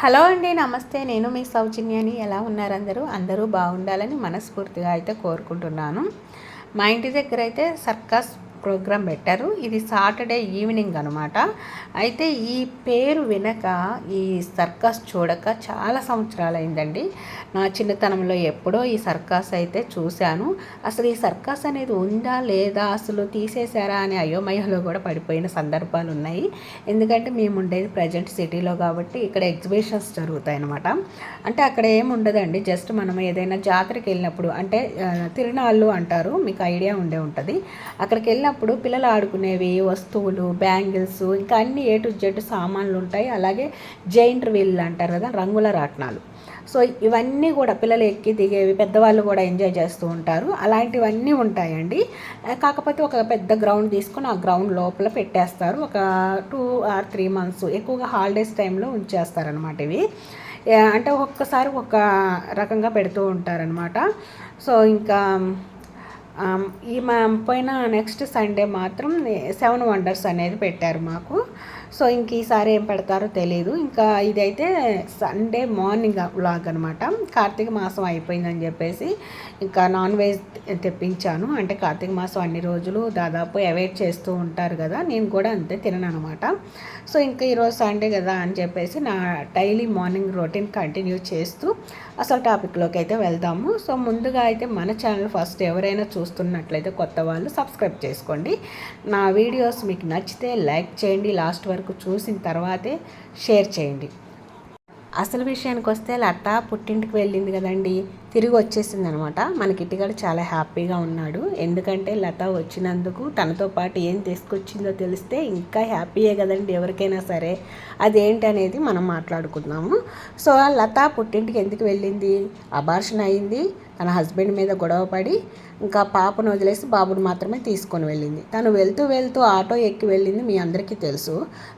Hello అండి నమస్తే. నేను మీ సౌజన్యాని. ఎలా ఉన్నారు అందరూ? అందరూ బాగుండాలని మనస్ఫూర్తిగా అయితే కోరుకుంటున్నాను. మా ఇంటి దగ్గర అయితే సర్కస్ ప్రోగ్రాం పెట్టారు. ఇది సాటర్డే ఈవినింగ్ అనమాట అయితే ఈ పేరు వినక ఈ సర్కస్ చూడక చాలా సంవత్సరాలు అయిందండి నా చిన్నతనంలో ఎప్పుడో ఈ సర్కస్ అయితే చూశాను. అసలు ఈ సర్కస్ అనేది ఉందా లేదా అసలు తీసేశారా అని అయోమయంలో కూడా పడిపోయిన సందర్భాలు ఉన్నాయి. ఎందుకంటే మేము ఉండేది ప్రజెంట్ సిటీలో కాబట్టి ఇక్కడ ఎగ్జిబిషన్స్ జరుగుతాయి అనమాట అంటే అక్కడ ఏముండదండి జస్ట్ మనం ఏదైనా జాతరకి వెళ్ళినప్పుడు అంటే తిరునాళ్ళు అంటారు. మీకు ఐడియా ఉండే ఉంటుంది. అక్కడికి వెళ్ళినప్పుడు పిల్లలు ఆడుకునేవి వస్తువులు బ్యాంగిల్స్ ఇంకా అన్ని ఏ టు జెడ్ సామాన్లు ఉంటాయి. అలాగే జైంట్ వీల్ అంటారు కదా రంగుల రాట్నాలు. సో ఇవన్నీ కూడా పిల్లలు ఎక్కి దిగేవి పెద్దవాళ్ళు కూడా ఎంజాయ్ చేస్తూ ఉంటారు. అలాంటివన్నీ ఉంటాయండి. కాకపోతే ఒక పెద్ద గ్రౌండ్ తీసుకొని ఆ గ్రౌండ్ లోపల పెట్టేస్తారు. ఒక టూ ఆర్ త్రీ మంత్స్ ఎక్కువగా హాలిడేస్ టైంలో ఉంచేస్తారనమాట ఇవి. అంటే ఒక్కసారి ఒక రకంగా పెడుతూ ఉంటారనమాట సో ఇంకా ఈ మా పోయిన నెక్స్ట్ సండే మాత్రం సెవెన్ వండర్స్ అనేది పెట్టారు మాకు. సో ఇంక ఈసారి ఏం పెడతారో తెలియదు ఇంకా ఇదైతే సండే మార్నింగ్ వ్లాగ్ అనమాట కార్తీక మాసం అయిపోయిందని చెప్పేసి ఇంకా నాన్ వెజ్ తెప్పించాను. అంటే కార్తీక మాసం అన్ని రోజులు దాదాపు అవాయిడ్ చేస్తూ ఉంటారు కదా నేను కూడా అంతే తినను అనమాట సో ఇంకా ఈరోజు సండే కదా అని చెప్పేసి నా డైలీ మార్నింగ్ రొటీన్ కంటిన్యూ చేస్తూ అసలు టాపిక్లోకి అయితే వెళ్దాము. సో ముందుగా అయితే మన ఛానల్ ఫస్ట్ ఎవరైనా చూస్తున్నట్లయితే కొత్త వాళ్ళు సబ్స్క్రైబ్ చేసుకోండి. నా వీడియోస్ మీకు నచ్చితే లైక్ చేయండి. లాస్ట్ వరకు వరకు చూసిన తర్వాతే షేర్ చేయండి. అసలు విషయానికి వస్తే లత పుట్టింటికి వెళ్ళింది కదండి తిరిగి వచ్చేసింది అనమాట మనకి ఇంటికాడ చాలా హ్యాపీగా ఉన్నాడు. ఎందుకంటే లత వచ్చినందుకు తనతో పాటు ఏం తీసుకొచ్చిందో తెలిస్తే ఇంకా హ్యాపీయే కదండి ఎవరికైనా సరే. అదేంటి అనేది మనం మాట్లాడుకుందాము. సో లత పుట్టింటికి ఎందుకు వెళ్ళింది? అబార్షన్ అయింది. తన హస్బెండ్ మీద గొడవ పడి ఇంకా పాపను వదిలేసి బాబుని మాత్రమే తీసుకొని వెళ్ళింది. తను వెళ్తూ వెళ్తూ ఆటో ఎక్కి వెళ్ళింది మీ అందరికీ తెలుసు.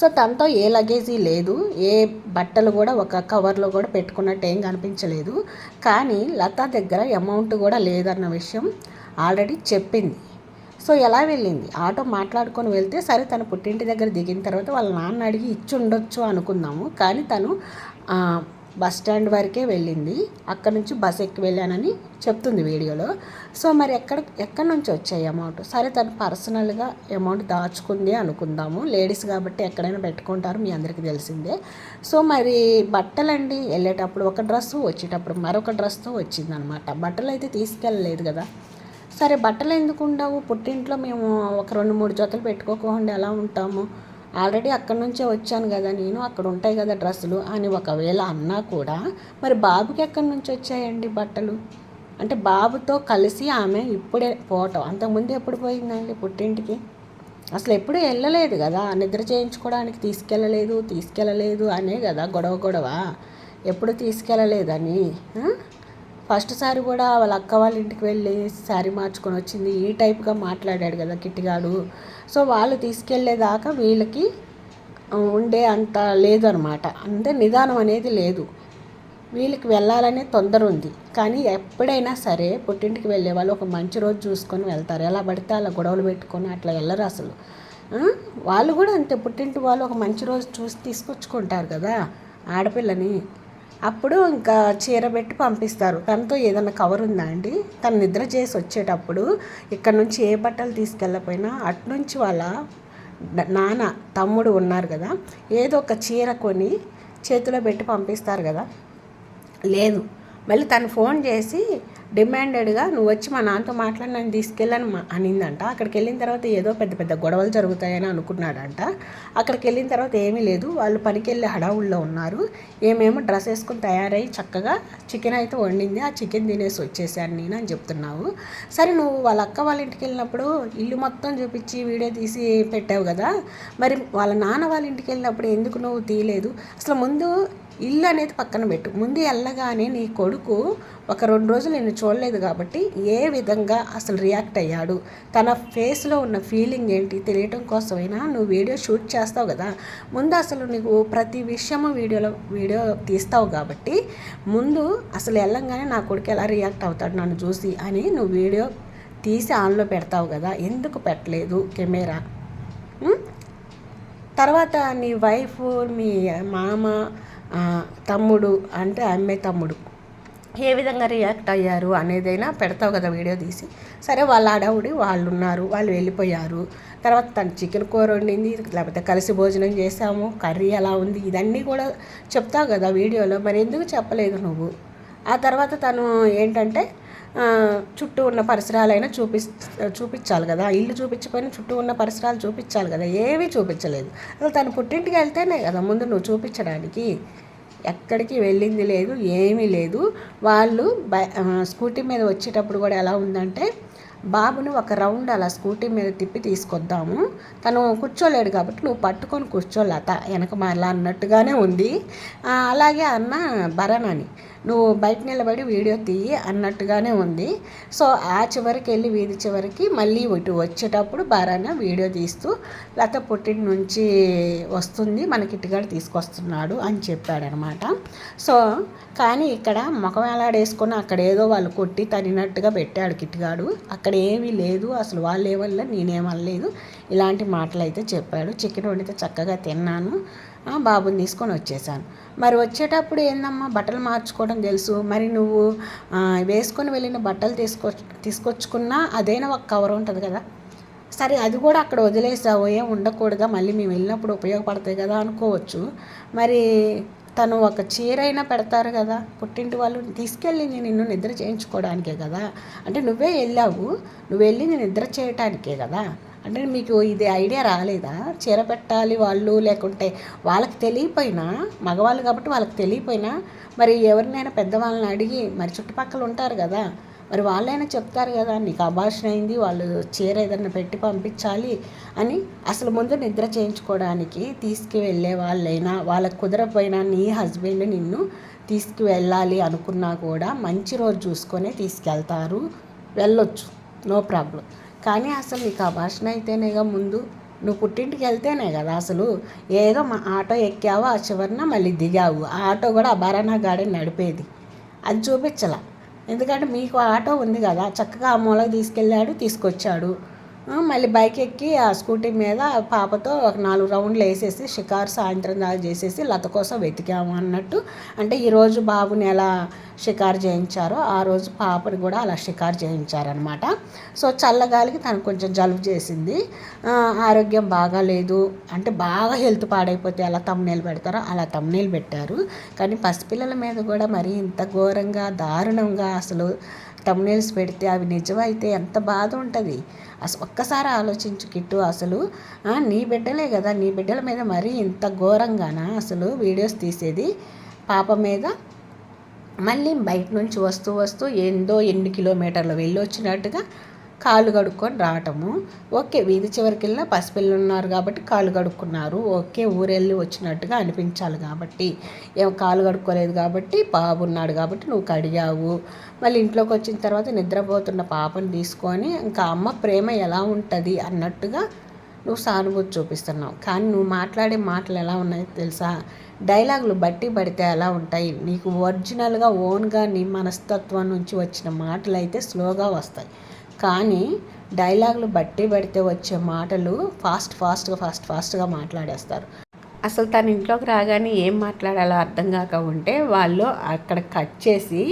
సో తనతో ఏ లగేజీ లేదు ఏ బట్టలు కూడా ఒక కవర్లో కూడా పెట్టుకున్నట్టు ఏం కనిపించలేదు. కానీ లత దగ్గర అమౌంట్ కూడా లేదన్న విషయం ఆల్రెడీ చెప్పింది. సో ఎలా వెళ్ళింది? ఆటో మాట్లాడుకొని వెళ్తే సరే తను పుట్టింటి దగ్గర దిగిన తర్వాత వాళ్ళ నాన్న అడిగి ఇచ్చి ఉండొచ్చు అనుకుందాము. కానీ తను బస్ స్టాండ్ వరకే వెళ్ళింది. అక్కడ నుంచి బస్ ఎక్కి వెళ్ళానని చెప్తుంది వీడియోలో. సో మరి ఎక్కడ ఎక్కడి నుంచి వచ్చాయి అమౌంట్? సరే తను పర్సనల్గా అమౌంట్ దాచుకుంది అనుకుందాము. లేడీస్ కాబట్టి ఎక్కడైనా పెట్టుకుంటారు మీ అందరికీ తెలిసిందే. సో మరి బట్టలండి వెళ్ళేటప్పుడు ఒక డ్రెస్ వచ్చేటప్పుడు మరొక డ్రెస్తో వచ్చిందనమాట. బట్టలు అయితే తీసుకెళ్ళలేదు కదా. సరే బట్టలు ఎందుకు ఉండవు? పుట్టింట్లో మేము ఒక రెండు మూడు జతలు పెట్టుకోకుండా ఎలా ఉంటాము? ఆల్రెడీ అక్కడి నుంచే వచ్చాను కదా నేను అక్కడ ఉంటాయి కదా డ్రెస్సులు అని ఒకవేళ అన్నా కూడా మరి బాబుకి ఎక్కడి నుంచి వచ్చాయండి బట్టలు? అంటే బాబుతో కలిసి ఆమె ఇప్పుడే పోవటం అంతకుముందు ఎప్పుడు పోయిందండి పుట్టింటికి? అసలు ఎప్పుడు వెళ్ళలేదు కదా నిద్ర చేయించుకోవడానికి తీసుకెళ్ళలేదు తీసుకెళ్ళలేదు అనే కదా గొడవ గొడవ. ఎప్పుడు తీసుకెళ్ళలేదని ఫస్ట్ సారి కూడా వాళ్ళ అక్క వాళ్ళ ఇంటికి వెళ్ళి శారీ మార్చుకొని వచ్చింది. ఈ టైప్గా మాట్లాడాడు కదా కిట్టిగాడు. సో వాళ్ళు తీసుకెళ్ళేదాకా వీళ్ళకి ఉండే అంత లేదనమాట. అంటే నిదానం అనేది లేదు. వీళ్ళకి వెళ్ళాలనే తొందర ఉంది. కానీ ఎప్పుడైనా సరే పుట్టింటికి వెళ్ళే వాళ్ళు ఒక మంచి రోజు చూసుకొని వెళ్తారు. ఎలా పడితే అలా గొడవలు పెట్టుకొని అట్లా వెళ్ళరు అసలు. వాళ్ళు కూడా అంతే. పుట్టింటి వాళ్ళు ఒక మంచి రోజు చూసి తీసుకొచ్చుకుంటారు కదా ఆడపిల్లని. అప్పుడు ఇంకా చీర పెట్టి పంపిస్తారు. తనతో ఏదైనా కవర్ ఉందా అండి? తను నిద్ర చేసి వచ్చేటప్పుడు ఇక్కడ నుంచి ఏ బట్టలు తీసుకెళ్ళకపోయినా అట్నుంచి వాళ్ళ నాన్న తమ్ముడు ఉన్నారు కదా ఏదో ఒక చీర కొని చేతిలో పెట్టి పంపిస్తారు కదా. లేదు. మళ్ళీ తను ఫోన్ చేసి డిమాండెడ్గా నువ్వు వచ్చి మా నాన్నతో మాట్లాడి నన్ను తీసుకెళ్ళని అనిందంట. అక్కడికి వెళ్ళిన తర్వాత ఏదో పెద్ద పెద్ద గొడవలు జరుగుతాయని అనుకున్నాడంట. అక్కడికి వెళ్ళిన తర్వాత ఏమీ లేదు. వాళ్ళు పనికి వెళ్ళే హడావుల్లో ఉన్నారు. ఏమేమో డ్రెస్ వేసుకుని తయారై చక్కగా చికెన్ అయితే వండింది. ఆ చికెన్ తినేసి వచ్చేసాను నేను అని చెప్తున్నావు. సరే నువ్వు వాళ్ళ అక్క వాళ్ళ ఇంటికి వెళ్ళినప్పుడు ఇల్లు మొత్తం చూపించి వీడియో తీసి పెట్టావు కదా. మరి వాళ్ళ నాన్న వాళ్ళ ఇంటికి వెళ్ళినప్పుడు ఎందుకు నువ్వు తీయలేదు? అసలు ముందు ఇల్లు అనేది పక్కన పెట్టు. ముందు వెళ్ళగానే నీ కొడుకు ఒక రెండు రోజులు నేను చూడలేదు కాబట్టి ఏ విధంగా అసలు రియాక్ట్ అయ్యాడు? తన ఫేస్లో ఉన్న ఫీలింగ్ ఏంటి? తెలియటం కోసమైనా నువ్వు వీడియో షూట్ చేస్తావు కదా? ముందు అసలు నీకు ప్రతి విషయము వీడియోలో వీడియో తీస్తావు కాబట్టి ముందు అసలు వెళ్ళంగానే నా కొడుకు ఎలా రియాక్ట్ అవుతాడు నన్ను చూసి అని నువ్వు వీడియో తీసి ఆన్లో పెడతావు కదా? ఎందుకు పెట్టలేదు కెమెరా? తర్వాత నీ వైఫ్ మీ మామ తమ్ముడు అంటే అమ్మే తమ్ముడు. ఏ విధంగా రియాక్ట్ అయ్యారు అనేదైనా పెడతావు కదా వీడియో తీసి. సరే వాళ్ళ ఆడవుడి వాళ్ళు ఉన్నారు వాళ్ళు వెళ్ళిపోయారు. తర్వాత తను చికెన్ కూర వండింది లేకపోతే కలిసి భోజనం చేసాము కర్రీ ఎలా ఉంది ఇదన్నీ కూడా చెప్తావు కదా వీడియోలో. మరి ఎందుకు చెప్పలేదు నువ్వు? ఆ తర్వాత తను ఏంటంటే చుట్టూ ఉన్న పరిసరాలైనా చూపి చూపించాలి కదా. ఇల్లు చూపించకపోయినా చుట్టూ ఉన్న పరిసరాలు చూపించాలి కదా. ఏమీ చూపించలేదు. అసలు తను పుట్టింటికి వెళ్తేనే కదా ముందు నువ్వు చూపించడానికి. ఎక్కడికి వెళ్ళింది లేదు ఏమీ లేదు. వాళ్ళు బై స్కూటీ మీద వచ్చేటప్పుడు కూడా ఎలా ఉందంటే బాబుని ఒక రౌండ్ అలా స్కూటీ మీద తిప్పి తీసుకొద్దాము. తను కూర్చోలేడు కాబట్టి నువ్వు పట్టుకొని కూర్చోలేత వెనక మరలా అన్నట్టుగానే ఉంది. అలాగే అన్న భరణని. నువ్వు బయట నిలబడి వీడియో తీయి అన్నట్టుగానే ఉంది. సో ఆ చివరికి వెళ్ళి వీధి చివరికి మళ్ళీ ఇటు వచ్చేటప్పుడు బారాన వీడియో తీస్తూ లేకపోతే పుట్టిన నుంచి వస్తుంది మనకి ఇటుగాడు తీసుకొస్తున్నాడు అని చెప్పాడనమాట. సో కానీ ఇక్కడ ముఖం వేలాడేసుకొని అక్కడ ఏదో వాళ్ళు కొట్టి తనినట్టుగా పెట్టాడు కిట్టుగాడు అక్కడ ఏమీ లేదు అసలు వాళ్ళు వల్ల నేనేమనలేదు. ఇలాంటి మాటలు అయితే చెప్పాడు. చికెన్ వండితే చక్కగా తిన్నాను. బాబుని తీసుకొని వచ్చేసాను. మరి వచ్చేటప్పుడు ఏందమ్మా బట్టలు మార్చుకోవడం తెలుసు. మరి నువ్వు వేసుకొని వెళ్ళిన బట్టలు తీసుకొ తీసుకొచ్చుకున్నా అదైనా ఒక కవర్ ఉంటుంది కదా. సరే అది కూడా అక్కడ వదిలేసావు ఏం ఉండకూడదా? మళ్ళీ మేము వెళ్ళినప్పుడు ఉపయోగపడతాయి కదా అనుకోవచ్చు. మరి తను ఒక చీర అయినా పెడతారు కదా. పుట్టింటి వాళ్ళు తీసుకెళ్ళింది నిన్ను నిద్ర చేయించుకోవడానికే కదా. అంటే నువ్వే వెళ్ళావు. నువ్వు వెళ్ళింది నిద్ర చేయటానికే కదా. అంటే మీకు ఇది ఐడియా రాలేదా? చీర పెట్టాలి వాళ్ళు లేకుంటే వాళ్ళకి తెలియపోయినా మగవాళ్ళు కాబట్టి వాళ్ళకి తెలియపోయినా మరి ఎవరినైనా పెద్దవాళ్ళని అడిగి మరి చుట్టుపక్కల ఉంటారు కదా మరి వాళ్ళైనా చెప్తారు కదా నీకు అభాషణ అయింది వాళ్ళు చీర ఏదైనా పెట్టి పంపించాలి అని అసలు ముందు నిద్ర చేయించుకోవడానికి తీసుకువెళ్ళే వాళ్ళైనా వాళ్ళకి కుదరపోయినా నీ హస్బెండ్ నిన్ను తీసుకువెళ్ళాలి అనుకున్నా కూడా మంచి రోజు చూసుకొని తీసుకెళ్తారు. వెళ్ళొచ్చు. No problem. కానీ అసలు నీకు అభాషణ అయితేనేగా ముందు నువ్వు పుట్టింటికి వెళ్తేనే కదా అసలు. ఏదో మా ఆటో ఎక్కావు ఆ చివరిన మళ్ళీ దిగావు. ఆ ఆటో కూడా అభారణా గాడి నడిపేది. అది చూపించలా. ఎందుకంటే మీకు ఆటో ఉంది కదా. చక్కగా ఆ మూలకి తీసుకెళ్ళాడు తీసుకొచ్చాడు. మళ్ళీ బైక్ ఎక్కి ఆ స్కూటీ మీద పాపతో ఒక నాలుగు రౌండ్లు వేసేసి షికారు సాయంత్రం దాకా చేసేసి లత కోసం వెతికాము అన్నట్టు. అంటే ఈరోజు బాబుని ఎలా షికారు చేయించారో ఆ రోజు పాపని కూడా అలా షికారు చేయించారనమాట సో చల్లగాలికి తనకు కొంచెం జలుబు చేసింది. ఆరోగ్యం ఆరోగ్యం బాగాలేదు అంటే బాగా హెల్త్ పాడైపోతే ఎలా తమ్నేలు పెడతారో అలా తమ్నేలు పెట్టారు. కానీ పసిపిల్లల మీద కూడా మరి ఇంత ఘోరంగా దారుణంగా అసలు తమ్నేల్స్ పెడితే అవి నిజమైతే ఎంత బాధ ఉంటుంది. అసలు ఒక్కసారి ఆలోచించు కిట్టు అసలు నీ బిడ్డలే కదా నీ బిడ్డల మీద మరీ ఇంత ఘోరంగానా అసలు వీడియోస్ తీసేది? పాప మీద మళ్ళీ బయట నుంచి వస్తూ వస్తూ ఏందో ఎన్ని కిలోమీటర్లు వెళ్ళి వచ్చినట్టుగా కాళ్ళు కడుక్కొని రావటము. ఓకే వీధి చివరికి వెళ్ళినా పసిపిల్లలు ఉన్నారు కాబట్టి కాళ్ళు కడుక్కున్నారు. ఓకే ఊరెళ్ళి వచ్చినట్టుగా అనిపించాలి కాబట్టి. ఏం కాళ్ళు కడుక్కోలేదు కాబట్టి బాబు ఉన్నాడు కాబట్టి నువ్వు కడిగావు. మళ్ళీ ఇంట్లోకి వచ్చిన తర్వాత నిద్రపోతున్న పాపను తీసుకొని ఇంకా అమ్మ ప్రేమ ఎలా ఉంటుంది అన్నట్టుగా నువ్వు సానుభూతి చూపిస్తున్నావు. కానీ నువ్వు మాట్లాడే మాటలు ఎలా ఉన్నాయో తెలుసా? డైలాగులు బట్టి పడితే ఎలా ఉంటాయి. నీకు ఒరిజినల్గా ఓన్గా నీ మనస్తత్వం నుంచి వచ్చిన మాటలు అయితే స్లోగా వస్తాయి. కానీ డైలాగులు బట్టి పడితే వచ్చే మాటలు ఫాస్ట్ ఫాస్ట్గా ఫాస్ట్ ఫాస్ట్గా మాట్లాడేస్తారు. అసలు తన ఇంట్లోకి రాగానే ఏం మాట్లాడాలో అర్థం కాక ఉంటే వాళ్ళు అక్కడ కట్ చేసి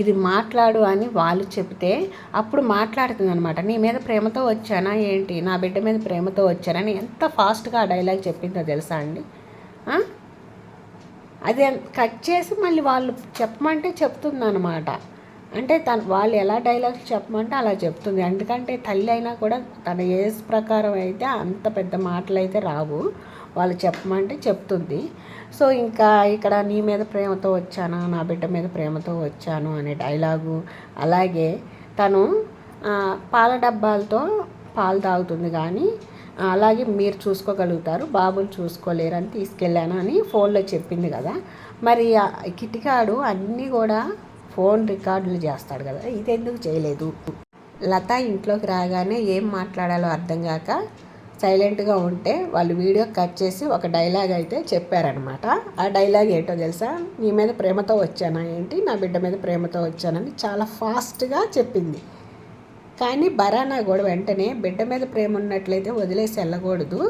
ఇది మాట్లాడు అని వాళ్ళు చెప్తే అప్పుడు మాట్లాడుతుంది అనమాట నీ మీద ప్రేమతో వచ్చానా ఏంటి? నా బిడ్డ మీద ప్రేమతో వచ్చానని ఎంత ఫాస్ట్గా ఆ డైలాగ్ చెప్పిందో తెలుసా అండి? అది కట్ చేసి మళ్ళీ వాళ్ళు చెప్పమంటే చెప్తుంది అనమాట అంటే తను వాళ్ళు ఎలా డైలాగ్స్ చెప్పమంటే అలా చెప్తుంది. ఎందుకంటే తల్లి అయినా కూడా తన ఏజ్ ప్రకారం అయితే అంత పెద్ద మాటలు అయితే రావు. వాళ్ళు చెప్పమంటే చెప్తుంది. సో ఇంకా ఇక్కడ నీ మీద ప్రేమతో వచ్చాను? నా బిడ్డ మీద ప్రేమతో వచ్చాను అనే డైలాగు. అలాగే తను పాల డబ్బాలతో పాలు తాగుతుంది కానీ అలాగే మీరు చూసుకోగలుగుతారు బాబుని చూసుకోలేరు అని తీసుకెళ్ళాను అని ఫోన్లో చెప్పింది కదా. మరి కిటికాడు అన్నీ కూడా ఫోన్ రికార్డులు చేస్తాడు కదా ఇది ఎందుకు చేయలేదు? లత ఇంట్లోకి రాగానే ఏం మాట్లాడాలో అర్థం కాక సైలెంట్గా ఉంటే వాళ్ళు వీడియో కట్ చేసి ఒక డైలాగ్ అయితే చెప్పారనమాట ఆ డైలాగ్ ఏంటో తెలుసా? నీ మీద ప్రేమతో వచ్చానా ఏంటి? నా బిడ్డ మీద ప్రేమతో వచ్చానని చాలా ఫాస్ట్గా చెప్పింది. కానీ బరానా కూడా వెంటనే బిడ్డ మీద ప్రేమ ఉన్నట్లయితే వదిలేసి వెళ్ళకూడదు.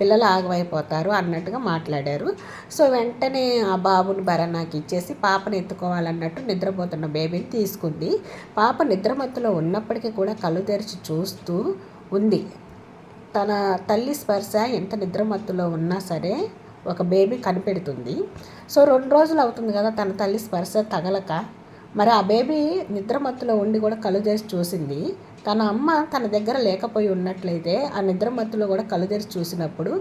పిల్లలు ఆగమైపోతారు అన్నట్టుగా మాట్లాడారు. సో వెంటనే ఆ బాబుని భరణాకి ఇచ్చేసి పాపను ఎత్తుకోవాలన్నట్టు నిద్రపోతున్న బేబీని తీసుకుంది. పాప నిద్రమత్తులో ఉన్నప్పటికీ కూడా కళ్ళు తెరిచి చూస్తూ ఉంది. తన తల్లి స్పర్శ ఎంత నిద్రమత్తులో ఉన్నా సరే ఒక బేబీ కనిపెడుతుంది. సో రెండు రోజులు అవుతుంది కదా తన తల్లి స్పర్శ తగలక. మరి ఆ బేబీ నిద్రమత్తులో ఉండి కూడా కళ్ళు తెరిచి చూసింది. తన అమ్మ తన దగ్గర లేకపోయి ఉన్నట్లయితే ఆ నిద్రమత్తులో కూడా కళ్ళు తెరిచి చూసినప్పుడు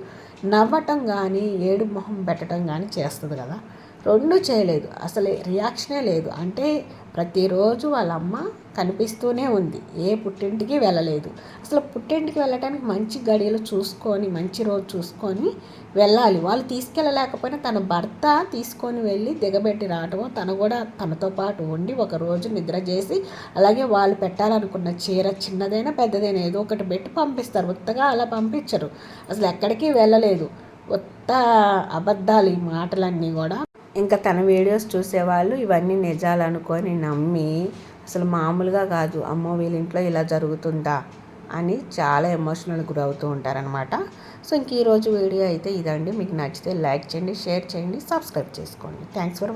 నవ్వటం కానీ ఏడు మొహం పెట్టడం కానీ చేస్తుంది కదా. రెండు చేయలేదు. అసలు రియాక్షనే లేదు. అంటే ప్రతిరోజు వాళ్ళ అమ్మ కనిపిస్తూనే ఉంది. ఏ పుట్టింటికి వెళ్ళలేదు. అసలు పుట్టింటికి వెళ్ళటానికి మంచి గడియలు చూసుకొని మంచి రోజు చూసుకొని వెళ్ళాలి. వాళ్ళు తీసుకెళ్ళలేకపోయినా తన భర్త తీసుకొని వెళ్ళి దిగబెట్టి రావటం తను కూడా తనతో పాటు ఉండి ఒక రోజు నిద్ర చేసి అలాగే వాళ్ళు పెట్టాలనుకున్న చీర చిన్నదైనా పెద్దదైనా ఏదో ఒకటి పెట్టి పంపిస్తారు. ఉత్తగా అలా పంపించరు. అసలు ఎక్కడికి వెళ్ళలేదు. ఉత్త అబద్ధాలు ఈ మాటలన్నీ కూడా. ఇంకా తన వీడియోస్ చూసేవాళ్ళు ఇవన్నీ నిజాలనుకొని నమ్మి అసలు మామూలుగా కాదు అమ్మో వీళ్ళ ఇంట్లో ఇలా జరుగుతుందా? అని చాలా ఎమోషనల్ గురవుతూ ఉంటారనమాట సో ఇంక ఈరోజు వీడియో అయితే ఇదండి. మీకు నచ్చితే లైక్ చేయండి షేర్ చేయండి సబ్స్క్రైబ్ చేసుకోండి. Thanks for